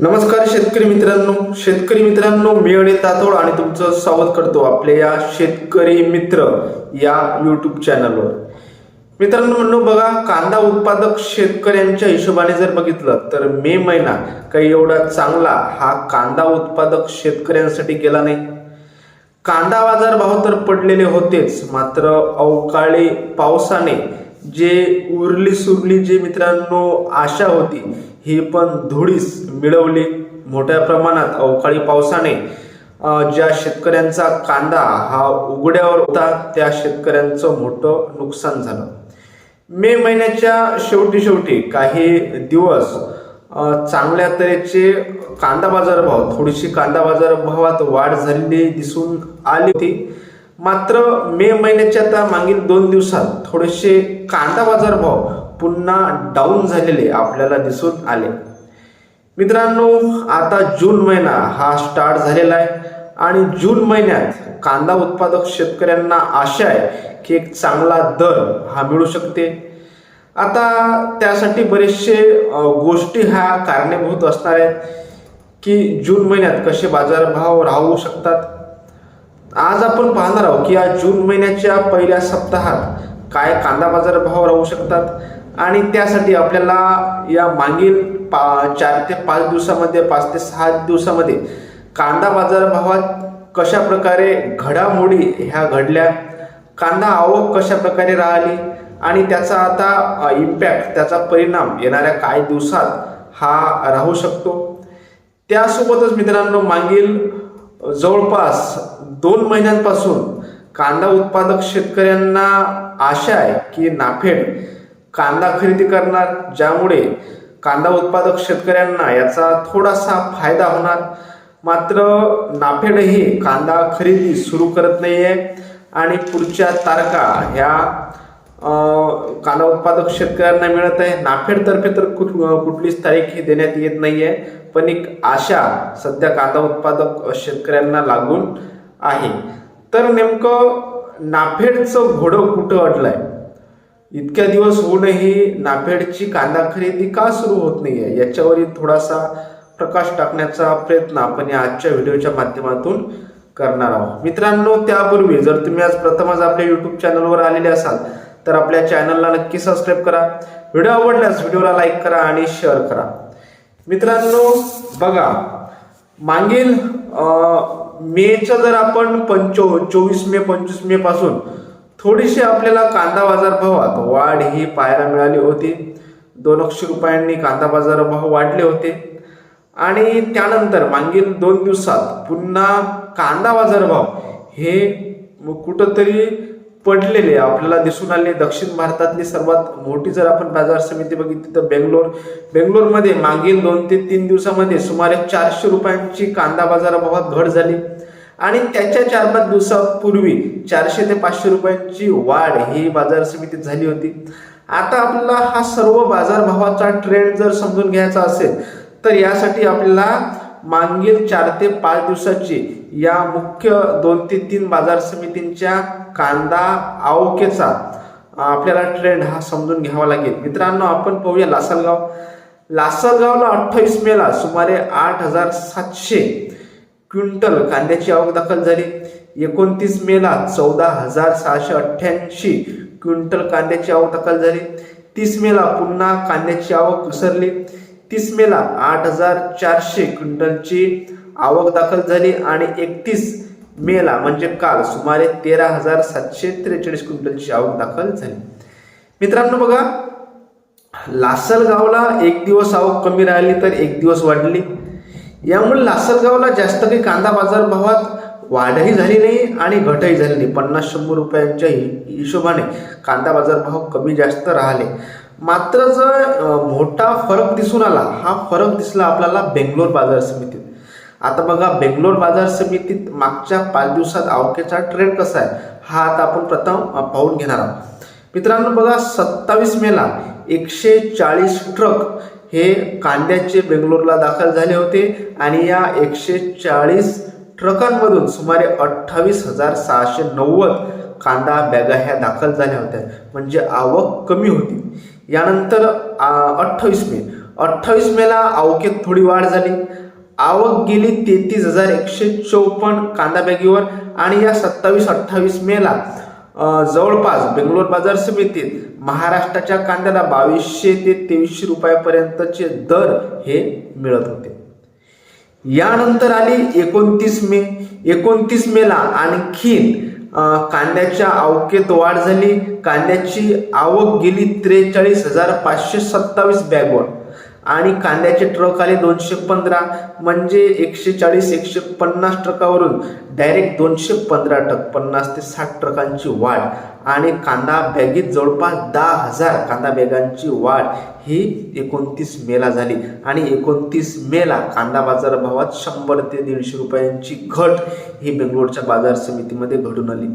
नमस्कार शेतकरी मित्रांनो. शेतकरी मित्रांनो मी अनिल तातोड आणि तुमचं स्वागत करतो आपल्या या शेतकरी मित्र या यूट्यूब चॅनलवर मित्रांनो म्हणलो बघा कांदा उत्पादक शेतकऱ्यांच्या हिशोबाने जर बघितलं तर मे महिना काही एवढा चांगला हा कांदा उत्पादक शेतकऱ्यांसाठी गेला नाही. कांदा बाजार भाव तर पडलेले होतेच मात्र अवकाळी पावसाने जे उरली सुरली जे मित्रांनो आशा होती ही पण धुळीस मिळवली मोठ्या प्रमाणात अवकाळी पावसाने. ज्या शेतकऱ्यांचा कांदा हा उघड्यावर होता त्या शेतकऱ्यांचं मोठं नुकसान झालं. मे महिन्याच्या शेवटी शेवटी काही दिवस चांगल्या तऱ्हेचे कांदा बाजारभाव थोडीशी कांदा बाजारभावात वाढ झालेली दिसून आली होती. मात्र मे महिन्याच्या आता मागील दोन दिवसात थोडेसे कांदा बाजार भाव पुन्हा डाऊन झालेले आपल्याला दिसून आले. मित्रांनो आता जून महिना हा स्टार्ट झालेला आहे आणि जून महिन्यात कांदा उत्पादक शेतकऱ्यांना आशा आहे की एक चांगला दर हा मिळू शकते. आता त्यासाठी बरेचसे गोष्टी ह्या कारणीभूत असणार आहेत की जून महिन्यात कसे बाजारभाव राहू शकतात? आज आपण पाहणार आहोत की या जून महिन्याच्या पहिल्या सप्ताहात काय कांदा बाजार भाव राहू शकतात आणि त्यासाठी आपल्याला या मागील पा चार ते पाच दिवसामध्ये पाच ते सहा दिवसामध्ये कांदा बाजार भावात कशा प्रकारे घडामोडी ह्या घडल्या कांदा आवक कशा प्रकारे राहिली आणि त्याचा आता इम्पॅक्ट त्याचा परिणाम येणाऱ्या काही दिवसात हा राहू शकतो? त्यासोबतच मित्रांनो मागील जवळपास दोन महिन्यांपासून कांदा उत्पादक शेतकऱ्यांना आशा आहे की नाफेड कांदा खरेदी करणार ज्यामुळे कांदा उत्पादक शेतकऱ्यांना याचा थोडासा फायदा होणार. मात्र नाफेडही कांदा खरेदी सुरू करत नाही आहे आणि पुढच्या तारखा ह्या कांदा उत्पादक शेतकऱ्यांना मिळत आहे. नाफेडतर्फे तर कुठ कुठलीच तारीख ही देण्यात येत नाही आहे पण एक आशा सध्या कांदा उत्पादक शेतकऱ्यांना लागून आहे. तर नेमकं नाफेडचं घोडं कुठं अडलंय? इतक्या दिवस होऊनही नाफेडची कांदा खरेदी का सुरू होत नाहीये? याच्यावरही थोडासा प्रकाश टाकण्याचा प्रयत्न आपण या आजच्या व्हिडिओच्या माध्यमातून करणार आहोत. मित्रांनो त्यापूर्वी जर तुम्ही आज प्रथमच आपल्या युट्यूब चॅनलवर आलेले असाल तर आपल्या चॅनलला नक्की सबस्क्राईब करा. व्हिडिओ आवडल्यास व्हिडिओला लाईक करा आणि शेअर करा. मित्रांनो बघा मागील मेचं जर आपण पंचो चोवीस मे पंचवीस मे पासून थोडीशी आपल्याला कांदा बाजार भावात वाढ ही पाहायला मिळाली होती. दोन लक्ष रुपयांनी कांदा बाजार भाव वाढले होते. आणि त्यानंतर मागील दोन दिवसात पुन्हा कांदा बाजार भाव हे कुठंतरी पडलेले आपल्याला दिसून आले दक्षिण भारतातली सर्वात मोठी जर आपण बाजार समिती बघितली तर बेंगलोर बेंगलोरमध्ये मागील दोन ते तीन दिवसामध्ये सुमारे चारशे रुपयांची कांदा बाजाराबाबत घट झाली. आणि त्याच्या चार पाच दिवसापूर्वी चारशे ते पाचशे रुपयांची वाढ ही बाजार समितीत झाली होती. आता आपल्याला हा सर्व बाजारभावाचा ट्रेंड जर समजून घ्यायचा असेल तर यासाठी आपल्याला मागील चार ते पाच दिवसाची या मुख्य दोन ते तीन बाजार समितींच्या कांदा आवकेचा आपल्याला ट्रेंड हा समजून घ्यावा लागेल. मित्रांनो आपण पाहूया लासलगाव. लासलगावला अठ्ठावीस मेला सुमारे आठ हजार सातशे क्विंटल कांद्याची आवक दाखल झाली. एकोणतीस मेला चौदा हजार सहाशे अठ्ठ्याऐंशी क्विंटल कांद्याची आवक दाखल झाली. तीस मेला पुन्हा कांद्याची आवक घसरली. तीस मेला आठ हजार चारशे क्विंटलची आवक दाखल झाली. आणि एकतीस मेला म्हणजे काल सुमारे तेरा हजार सातशे त्रेचाळीस क्विंटलची आवक दाखल झाली. मित्रांनो बघा लासलगावला एक दिवस आवक कमी राहिली तर एक दिवस वाढली. यामुळे लासलगावला जास्त काही कांदा बाजार भावात वाढही झाली नाही आणि घटही झाली नाही. पन्नास शंभर रुपयांच्याही हिशोबाने कांदा बाजार भाव कमी जास्त राहिले. मात्र जर मोठा फरक दिसून आला हा फरक दिसला आपल्याला बेंगलोर बाजार समितीत. आता बघा बेंगलोर बाजार समितीत मागच्या पाच दिवसात आवकेचा ट्रेंड कसा आहे हा आता आपण प्रथम पाहून घेणार आहोत. मित्रांनो बघा सत्तावीस मेला एकशे चाळीस ट्रक हे कांद्याचे बेंगलोरला दाखल झाले होते आणि या एकशे चाळीस ट्रकांमधून सुमारे अठ्ठावीस हजार सहाशे नव्वद कांदा बॅगा ह्या दाखल झाल्या होत्या. म्हणजे आवक कमी होती. यानंतर अठ्ठावीस मे. अठ्ठावीस मेला आवकेत थोडी वाढ झाली. आवक गेली तेहतीस हजार एकशे चौपन्न कांदा बॅगीवर आणि या सत्तावीस अठ्ठावीस मेला जवळपास बेंगलोर बाजार समितीत महाराष्ट्राच्या कांद्याला बावीसशे ते तेवीसशे रुपयापर्यंतचे दर हे मिळत होते. यानंतर आली एकोणतीस मे. एकोणतीस मेला आणखीन कांद्याच्या आवकेत वाढ झाली. कांद्याची आवक गेली त्रेचाळीस हजार पाचशे सत्तावीस बॅगवर. आणि कांद्याचे ट्रक आले दोनशे पंधरा. म्हणजे एकशे चाळीस एकशे पन्नास ट्रकावरून डायरेक्ट दोनशे पंधरा ट्रक पन्नास ते साठ ट्रकांची वाढ. आणि कांदा बॅगीत जवळपास दहा हजार कांदा बॅगांची वाढ ही एकोणतीस मेला झाली. आणि एकोणतीस मेला कांदा बाजार भावात शंभर ते दीडशे रुपयांची घट ही बेंगलोरच्या बाजार समितीमध्ये घडून आली.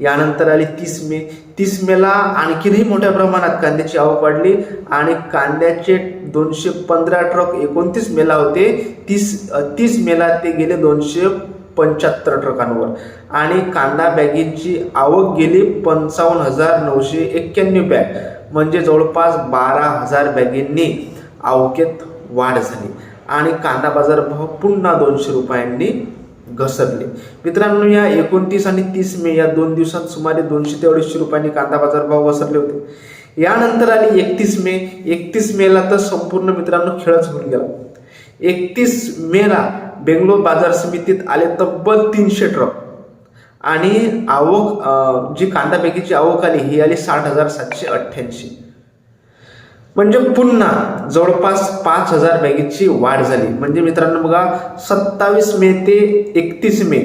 यानंतर आली तीस मे. तीस मेला आणखीनही मोठ्या प्रमाणात कांद्याची आवक वाढली आणि कांद्याचे दोनशे पंधरा ट्रक एकोणतीस मेला होते. तीस तीस मेला ते गेले दोनशे पंच्याहत्तर ट्रकांवर आणि कांदा बॅगेची आवक गेली पंचावन्न हजार नऊशे एक्क्याण्णव बॅग. म्हणजे जवळपास बारा हजार बॅगेंनी आवकेत वाढ झाली. आणि कांदा बाजार भाव पुन्हा दोनशे रुपयांनी घसरले. मित्रांनो या एकोणतीस आणि तीस मे या दोन दिवसात सुमारे दोनशे ते अडीचशे रुपयांनी कांदा बाजार भाव घसरले होते. यानंतर आली एकतीस मे एकतीस मेला तर संपूर्ण मित्रांनो खेळच होऊन गेला. एकतीस मेला बेंगलोर बाजार समितीत आले तब्बल तीनशे ट्रक. आणि आवक जी कांदा बॅगीची आवक आली ही आली साठ हजार सातशे अठ्ठ्याऐंशी. म्हणजे पुन्हा जवळपास पाच हजार बॅगेची वाढ झाली. म्हणजे मित्रांनो बघा सत्तावीस मे ते एकतीस मे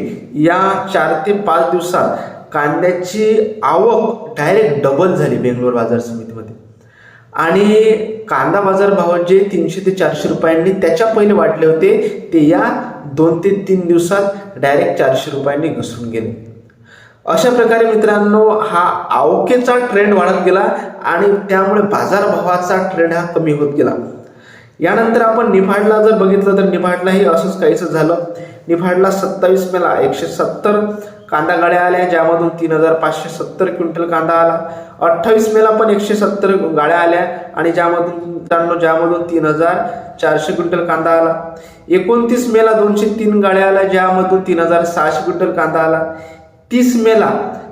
या चार ते पाच दिवसात कांद्याची आवक डायरेक्ट डबल झाली बेंगलोर बाजार समितीमध्ये. आणि कांदा बाजार भाव जे तीनशे ते चारशे रुपयांनी त्याच्या पहिले वाढले होते ते या दोन ते तीन दिवसात डायरेक्ट चारशे रुपयांनी घसरून गेले. अशा प्रकारे मित्रांनो हा आवकेचा ट्रेंड वाढत गेला आणि त्यामुळे बाजारभावाचा ट्रेंड हा कमी होत गेला. यानंतर आपण निफाडला जर बघितलं तर निफाडलाही असंच काहीच झालं. निफाडला सत्तावीस मेला एकशे सत्तर कांदा गाड्या आल्या ज्यामधून तीन हजार पाचशे सत्तर क्विंटल कांदा आला. अठ्ठावीस मेला पण एकशे सत्तर गाड्या आल्या आणि ज्यामधून मित्रांनो ज्यामधून तीन हजार चारशे क्विंटल कांदा आला. एकोणतीस मेला दोनशे तीन गाड्या आल्या ज्यामधून तीन हजार सहाशे क्विंटल कांदा आला. तीस मेला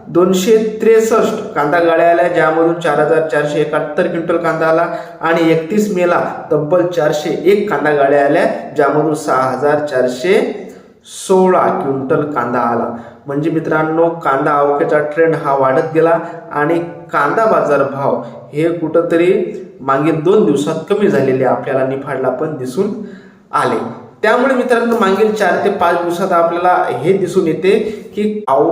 दोनशे त्रेसष्ट कांदा गाड्या आल्या ज्यामधून चार हजार चारशे एकाहत्तर क्विंटल कांदा आला. आणि एकतीस मेला तब्बल चारशे एक कांदा गाड्या आल्या ज्यामधून सहा हजार चारशे सोळा क्विंटल कांदा आला. म्हणजे मित्रांनो कांदा आवकेचा ट्रेंड हा वाढत गेला आणि कांदा बाजार भाव हे कुठंतरी मागील दोन दिवसात कमी झालेले आपल्याला निफाडला पण दिसून आले. त्यामुळे मित्रांनो मागील चार ते पाच दिवसात आपल्याला हे दिसून येते की आव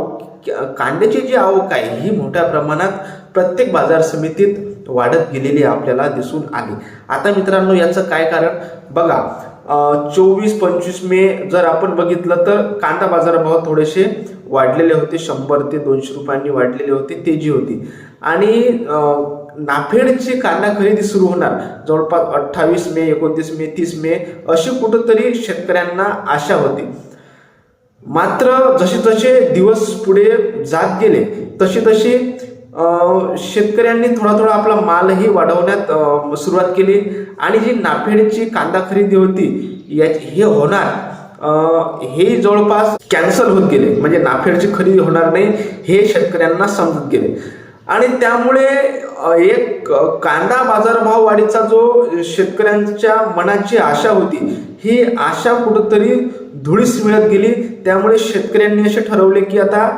कांद्याची जी आवक आहे ही मोठ्या प्रमाणात प्रत्येक बाजार समितीत वाढत गेलेली आपल्याला दिसून आली. आता मित्रांनो याचं काय कारण? बघा चोवीस पंचवीस मे जर आपण बघितलं तर कांदा बाजारभाव थोडेसे वाढलेले होते शंभर ते दोनशे रुपयांनी वाढलेले होते तेजी होती. आणि नाफेडचे कांदा खरेदी सुरू होणार. जवळपास अठ्ठावीस मे एकोणतीस मे तीस मे अशी कुठंतरी शेतकऱ्यांना आशा होती. मात्र जसे जसे दिवस पुढे जात गेले तसे तसे शेतकऱ्यांनी थोडा थोडा आपला मालही वाढवण्यात सुरुवात केली. आणि जी नाफेडची कांदा खरेदी होती या हे होणार. हे जवळपास कॅन्सल होत गेले. म्हणजे नाफेडची खरेदी होणार नाही हे शेतकऱ्यांना समजत गेले. आणि त्यामुळे एक कांदा बाजारभाव वाढीचा जो शेतकऱ्यांच्या मनाची आशा होती ही आशा कुठंतरी धुळीस मिळत गेली. त्यामुळे शेतकऱ्यांनी असे ठरवले की आता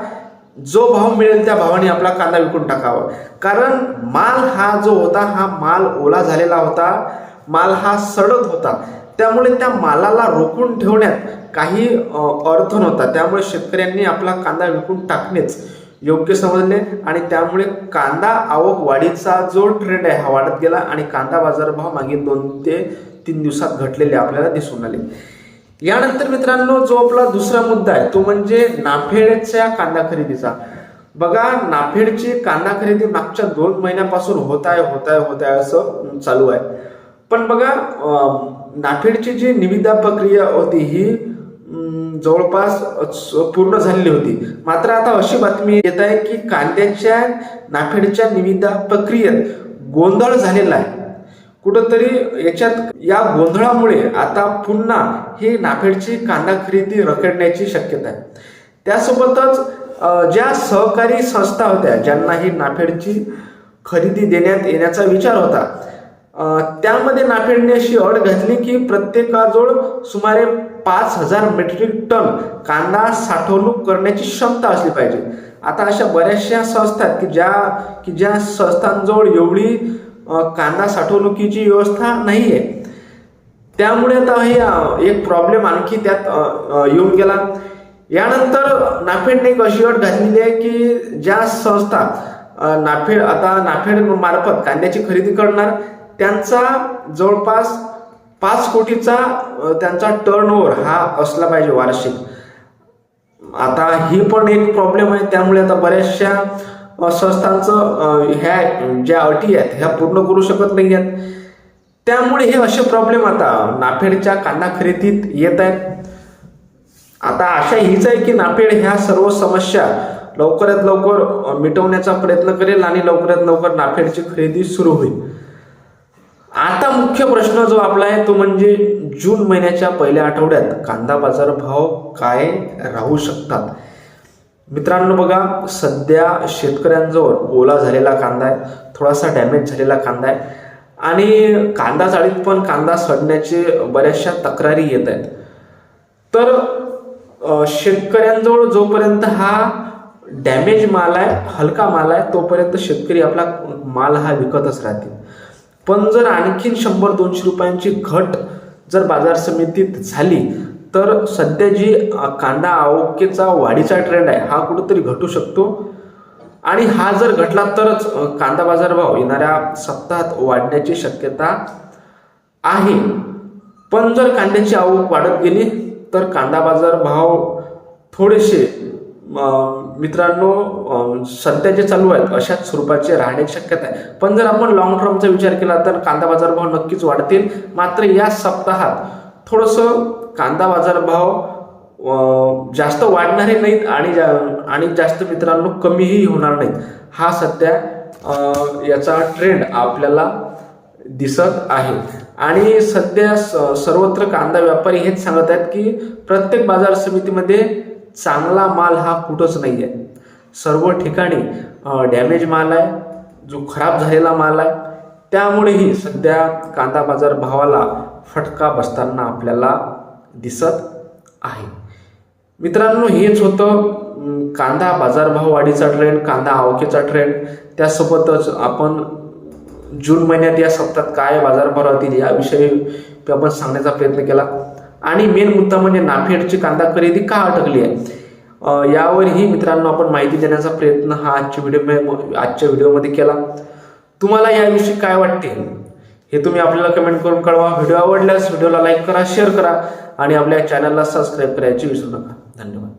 जो भाव मिळेल त्या भावाने आपला कांदा विकून टाकावा. कारण माल हा जो होता हा माल ओला झालेला होता माल हा सडत होता. त्यामुळे त्या मालाला रोखून ठेवण्यात काही अर्थ नव्हता. त्यामुळे शेतकऱ्यांनी आपला कांदा विकून टाकणेच योग्य समजले आणि त्यामुळे कांदा आवक वाढीचा जो ट्रेंड आहे हा वाढत गेला आणि कांदा बाजारभाव मागील दोन ते तीन दिवसात घटलेले आपल्याला दिसून आले. यानंतर मित्रांनो जो आपला दुसरा मुद्दा आहे तो म्हणजे नाफेडच्या कांदा खरेदीचा. बघा नाफेडची कांदा खरेदी मागच्या दोन महिन्यापासून होत आहे होत आहे होत आहे असं चालू आहे. पण बघा नाफेडची जी निविदा प्रक्रिया होती ही जवळपास पूर्ण झालेली होती. मात्र आता अशी बातमी येत आहे की कांद्याच्या नाफेडच्या निविदा प्रक्रियेत गोंधळ झालेला आहे. कुठंतरी याच्यात या गोंधळामुळे आता पुन्हा ही नाफेडची कांदा खरेदी रखडण्याची शक्यता आहे. त्यासोबतच ज्या सहकारी संस्था होत्या ज्यांना ही नाफेडची खरेदी देण्यात येण्याचा विचार होता त्यामध्ये नाफेडने अशी अट घातली की प्रत्येकाजवळ सुमारे पाच हजार मेट्रिक टन कांदा साठवणूक करण्याची क्षमता असली पाहिजे. आता अशा बऱ्याचशा संस्था आहेत की ज्या की ज्या संस्थांजवळ एवढी कांदा साठवणुकीची व्यवस्था नाही आहे त्यामुळे आता हे एक प्रॉब्लेम आणखी त्यात येऊन गेला. यानंतर नाफेडने एक अशी अट घातलेली आहे की ज्या संस्था नाफेड आता नाफेड मार्फत कांद्याची खरेदी करणार त्यांचा जवळपास पाच कोटीचा त्यांचा टर्नओव्हर हा असला पाहिजे वार्षिक. आता ही पण एक प्रॉब्लेम आहे. त्यामुळे आता बऱ्याचशा संस्थांचं ह्या ज्या अटी आहेत ह्या पूर्ण करू शकत नाही आहेत. त्यामुळे हे असे प्रॉब्लेम आता नाफेडच्या कांदा खरेदीत येत आहेत. आता आशा हीच आहे की नाफेड ह्या सर्व समस्या लवकरात लवकर मिटवण्याचा प्रयत्न करेल आणि लवकरात लवकर नाफेडची खरेदी सुरू होईल. आता मुख्य प्रश्न जो आपला आहे तो म्हणजे जून महिन्याच्या पहिल्या आठवड्यात कांदा बाजार भाव काय राहू शकतात? मित्रांनो बघा सध्या शेतकऱ्यांजवळ ओला झालेला कांदा आहे थोडासा डॅमेज झालेला कांदा आहे. आणि कांदा चाळीत पण कांदा सडण्याचे बऱ्याचशा तक्रारी येत आहेत. तर शेतकऱ्यांजवळ जोपर्यंत हा डॅमेज माल आहे हलका माल आहे तोपर्यंत शेतकरी आपला माल हा विकतच राहतील. पण जर आणखीन शंभर दोनशे रुपयांची घट जर बाजार समितीत झाली तर सध्या जी कांदा आवकेचा वाढीचा ट्रेंड आहे हा कुठंतरी घटू शकतो. आणि हा जर घटला तरच कांदा बाजार भाव येणाऱ्या सप्ताहात वाढण्याची शक्यता आहे. पण जर कांद्याची आवक वाढत गेली तर कांदा बाजार भाव थोडेसे मित्रांनो सध्या जे चालू आहेत अशाच स्वरूपाचे राहण्याची शक्यता आहे. पण जर आपण लॉंग टर्मचा विचार केला तर कांदा बाजारभाव नक्कीच वाढतील. मात्र या सप्ताहात थोडंसं कांदा बाजारभाव जास्त वाढणारे नाहीत आणि जा- आणि जास्त मित्रांनो कमीही होणार नाहीत. हा सध्या याचा ट्रेंड आपल्याला दिसत आहे. आणि सध्या स- सर्वत्र कांदा व्यापारी हेच सांगत आहेत की प्रत्येक बाजार समितीमध्ये चांगला माल हा कुठंच नाही आहे सर्व ठिकाणी डॅमेज माल आहे जो खराब झालेला माल आहे त्यामुळेही सध्या कांदा बाजार भावाला फटका बसताना आपल्याला दिसत आहे. मित्रांनो हेच होतं कांदा बाजारभाव वाढीचा ट्रेंड कांदा आवकेचा ट्रेंड त्यासोबतच आपण जून महिन्यात या सप्ताहात काय बाजारभाव राहतील याविषयी आपण सांगण्याचा प्रयत्न केला. आणि मेन मुद्दा म्हणजे नाफेडची कांदा खरेदी का अटकली आहे? यावरही मित्रांनो आपण माहिती देण्याचा प्रयत्न हा आजच्या व्हिडिओ आजच्या व्हिडिओमध्ये केला. तुम्हाला याविषयी काय वाटते? हे तुम्ही आपल्याला कमेंट करून कळवा. व्हिडिओ आवडल्यास व्हिडिओला लाईक करा शेअर करा आणि आपल्या चॅनलला सबस्क्राईब करायची विसरू नका. धन्यवाद.